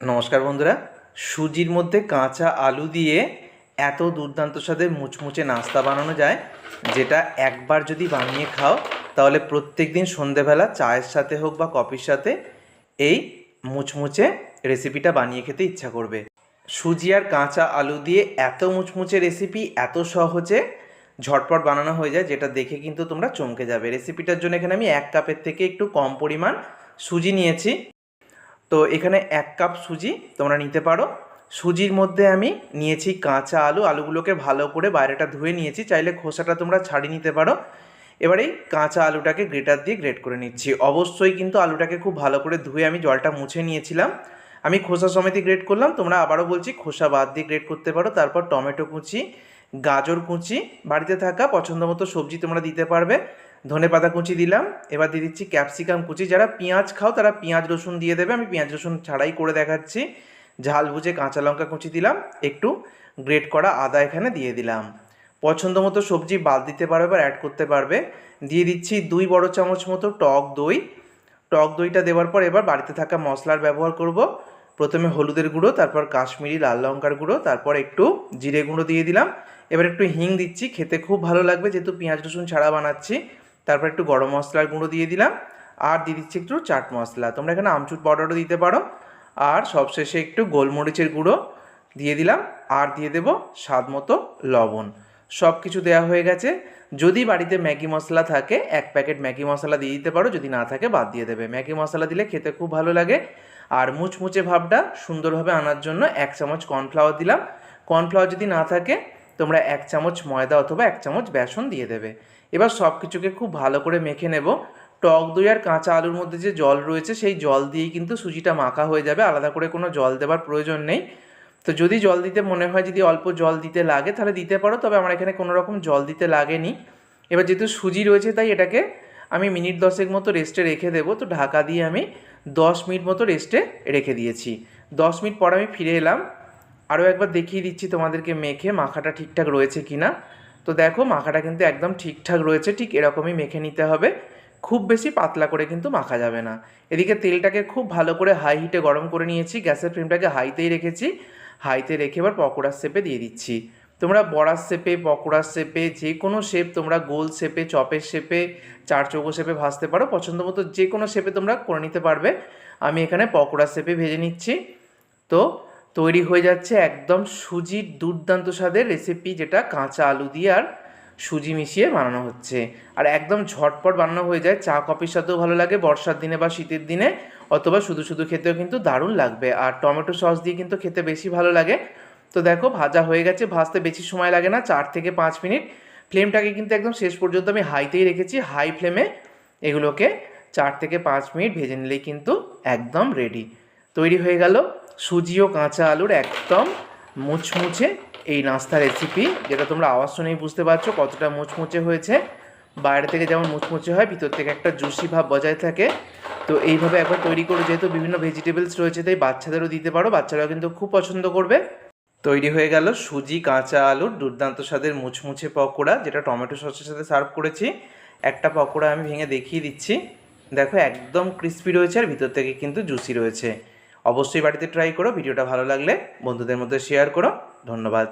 নমস্কার বন্ধুরা। সুজির মধ্যে কাঁচা আলু দিয়ে এত দুর্দান্ত স্বাদের মুচমুচে নাস্তা বানানো যায়, যেটা একবার যদি বানিয়ে খাও, তাহলে প্রত্যেক দিন সন্ধেবেলা চায়ের সাথে হোক বা কফির সাথে, এই মুচমুচে রেসিপিটা বানিয়ে খেতে ইচ্ছা করবে। সুজি আর কাঁচা আলু দিয়ে এত মুচমুচে রেসিপি, এত সহজে ঝটপট বানানো হয়ে যায়, যেটা দেখে কিন্তু তোমরা চমকে যাবে। রেসিপিটার জন্য এখানে আমি এক কাপের থেকে একটু কম পরিমাণ সুজি নিয়েছি। তো এখানে এক কাপ সুজি তোমরা নিতে পারো। সুজির মধ্যে আমি নিয়েছি কাঁচা আলু। আলুগুলোকে ভালো করে বাইরেটা ধুয়ে নিয়েছি। চাইলে খোসাটা তোমরা ছাড়িয়ে নিতে পারো। এবারে এই কাঁচা আলুটাকে গ্রেটার দিয়ে গ্রেট করে নিচ্ছি। অবশ্যই কিন্তু আলুটাকে খুব ভালো করে ধুয়ে আমি জলটা মুছে নিয়েছিলাম। আমি খোসা সমেত গ্রেট করলাম। তোমরা আবারও বলছি খোসা বাদ দিয়ে গ্রেট করতে পারো। তারপর টমেটো কুচি, গাজর কুচি, বাড়িতে থাকা পছন্দ মতো সবজি তোমরা দিতে পারবে। ধনে পাতা কুচি দিলাম, এবার দিয়ে দিচ্ছি ক্যাপসিকাম কুচি। যারা পেঁয়াজ খাও, তারা পেঁয়াজ রসুন দিয়ে দেবে। আমি পেঁয়াজ রসুন ছাড়াই করে দেখাচ্ছি। ঝাল বুঝে কাঁচা লঙ্কা কুচি দিলাম, একটু গ্রেট করা আদা এখানে দিয়ে দিলাম। পছন্দ মতো সবজি বাদ দিতে পারবে বা অ্যাড করতে পারবে। দিয়ে দিচ্ছি দুই বড় চামচ মতো টক দই। টক দইটা দেওয়ার পর এবার বাড়িতে থাকা মশলার ব্যবহার করব। প্রথমে হলুদের গুঁড়ো, তারপর কাশ্মীরি লাল লঙ্কার গুঁড়ো, তারপর একটু জিরে গুঁড়ো দিয়ে দিলাম। এবার একটু হিং দিচ্ছি, খেতে খুব ভালো লাগবে, যেহেতু পেঁয়াজ রসুন ছাড়া বানাচ্ছি। তারপর একটু গরম মশলার গুঁড়ো দিয়ে দিলাম, আর দিয়ে দিচ্ছি একটু চাট মশলা। তোমরা এখানে আমচুর পাউডারও দিতে পারো, আর সবশেষে একটু গোলমরিচের গুঁড়ো দিয়ে দিলাম, আর দিয়ে দেবো স্বাদ মতো লবণ। সব কিছু দেওয়া হয়ে গেছে। যদি বাড়িতে ম্যাগি মশলা থাকে, এক প্যাকেট ম্যাগি মশলা দিয়ে দিতে পারো, যদি না থাকে বাদ দিয়ে দেবে। ম্যাগি মশলা দিলে খেতে খুব ভালো লাগে, আর মুচমুচে ভাবটা সুন্দরভাবে আনার জন্য এক চামচ কর্নফ্লাওয়ার দিলাম। কর্নফ্লাওয়ার যদি না থাকে তোমরা এক চামচ ময়দা অথবা এক চামচ বেসন দিয়ে দেবে। এবার সব কিছুকে খুব ভালো করে মেখে নেব। টক দই আর কাঁচা আলুর মধ্যে যে জল রয়েছে, সেই জল দিয়েই কিন্তু সুজিটা মাখা হয়ে যাবে। আলাদা করে কোনো জল দেওয়ার প্রয়োজন নেই। তো যদি জল দিতে মনে হয়, যদি অল্প জল দিতে লাগে, তাহলে দিতে পারো। তবে আমার এখানে কোনো রকম জল দিতে লাগেনি। এবার যেহেতু সুজি রয়েছে, তাই এটাকে আমি মিনিট দশেক মতো রেস্টে রেখে দেবো। তো ঢাকা দিয়ে আমি দশ মিনিট মতো রেস্টে রেখে দিয়েছি। দশ মিনিট পর আমি ফিরে এলাম। আরও একবার দেখিয়ে দিচ্ছি তোমাদেরকে মেখে মাখাটা ঠিকঠাক রয়েছে কি না তো দেখো, মাখাটা কিন্তু একদম ঠিকঠাক রয়েছে, ঠিক এরকমই মেখে নিতে হবে। খুব বেশি পাতলা করে কিন্তু মাখা যাবে না। এদিকে তেলটাকে খুব ভালো করে হাই হিটে গরম করে নিয়েছি, গ্যাসের ফ্লেমটাকে হাইতেই রেখেছি। হাইতে রেখে এবার পকোড়ার শেপে দিয়ে দিচ্ছি। তোমরা বড়ার শেপে পকোড়ার শেপে যে কোনো শেপ তোমরা গোল শেপে চপের শেপে চার চৌকো শেপে ভাজতে পারো। পছন্দ মতো যে কোনো শেপে তোমরা করে নিতে পারবে। আমি এখানে পকোড়ার শেপে ভেজে নিচ্ছি। তো তৈরি হয়ে যাচ্ছে একদম সুজির দুর্দান্ত স্বাদের রেসিপি যেটা কাঁচা আলু দিয়ে আর সুজি মিশিয়ে বানানো হচ্ছে। আর একদম ঝটপট বানানো হয়ে যায়। চা, কফির সাথেও ভালো লাগে বর্ষার দিনে বা শীতের দিনে, অথবা শুধু শুধু খেতেও কিন্তু দারুণ লাগবে। আর টমেটো সস দিয়ে কিন্তু খেতে বেশি ভালো লাগে। তো দেখো, ভাজা হয়ে গেছে, ভাজতে বেশি সময় লাগে না, চার থেকে পাঁচ মিনিট। ফ্লেমটাকে কিন্তু একদম শেষ পর্যন্ত আমি হাইতেই রেখেছি, হাই ফ্লেমে এগুলোকে চার থেকে পাঁচ মিনিট ভেজে নিলেই কিন্তু একদম রেডি তৈরি হয়ে গেল। সুজি ও কাঁচা আলুর একদম মুচমুচে এই নাস্তা রেসিপি যেটা তোমরা আওয়াজ শুনেই বুঝতে পারছ কতটা মুচমুচে হয়েছে। বাইরে থেকে যেমন মুচমুচে হয়, ভিতর থেকে একটা জুসি ভাব বজায় থাকে। তো এইভাবে একবার তৈরি করে, যেহেতু বিভিন্ন ভেজিটেবলস রয়েছে, তাই বাচ্চাদেরও দিতে পারো, বাচ্চারাও কিন্তু খুব পছন্দ করবে। তৈরি হয়ে গেল সুজি, কাঁচা আলুর দুর্দান্ত স্বাদের মুচমুচে পকোড়া, যেটা টমেটো সসের সাথে সার্ভ করেছি। একটা পকোড়া আমি ভেঙে দেখিয়ে দিচ্ছি। দেখো, একদম ক্রিস্পি রয়েছে আর ভিতর থেকে কিন্তু জুসি রয়েছে। অবশ্যই বাড়িতে ট্রাই করো ভিডিওটা ভালো লাগলে বন্ধুদের মধ্যে শেয়ার করো। ধন্যবাদ।